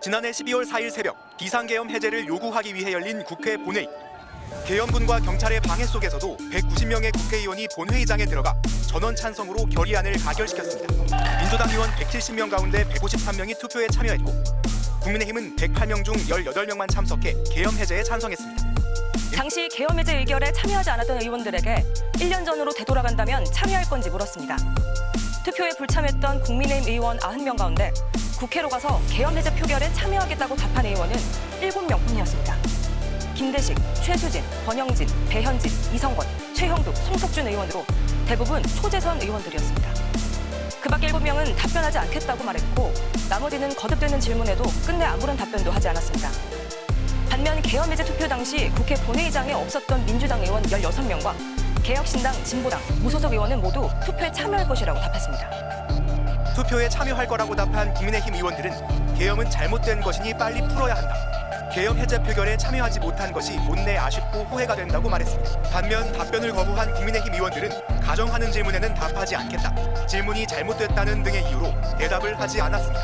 지난해 12월 4일 새벽 비상계엄 해제를 요구하기 위해 열린 국회 본회의. 계엄군과 경찰의 방해 속에서도 190명의 국회의원이 본회의장에 들어가 전원 찬성으로 결의안을 가결시켰습니다. 민주당 의원 170명 가운데 153명이 투표에 참여했고 국민의힘은 108명 중 18명만 참석해 계엄 해제에 찬성했습니다. 당시 계엄 해제 의결에 참여하지 않았던 의원들에게 1년 전으로 되돌아간다면 참여할 건지 물었습니다. 투표에 불참했던 국민의힘 의원 90명 가운데 국회로 가서 해제 표결에 참여하겠다고 답한 의원은 7명뿐이었습니다. 김대식, 최수진, 권영진, 배현진, 이성권, 최형두, 송석준 의원으로 대부분 초재선 의원들이었습니다. 그밖 7명은 답변하지 않겠다고 말했고 나머지는 거듭되는 질문에도 끝내 아무런 답변도 하지 않았습니다. 반면 해제 투표 당시 국회 본회의장에 없었던 민주당 의원 16명과 개혁신당, 진보당, 무소속 의원은 모두 투표에 참여할 것이라고 답했습니다. 투표에 참여할 거라고 답한 국민의힘 의원들은 계엄은 잘못된 것이니 빨리 풀어야 한다. 계엄 해제 표결에 참여하지 못한 것이 못내 아쉽고 후회가 된다고 말했습니다. 반면 답변을 거부한 국민의힘 의원들은 가정하는 질문에는 답하지 않겠다. 질문이 잘못됐다는 등의 이유로 대답을 하지 않았습니다.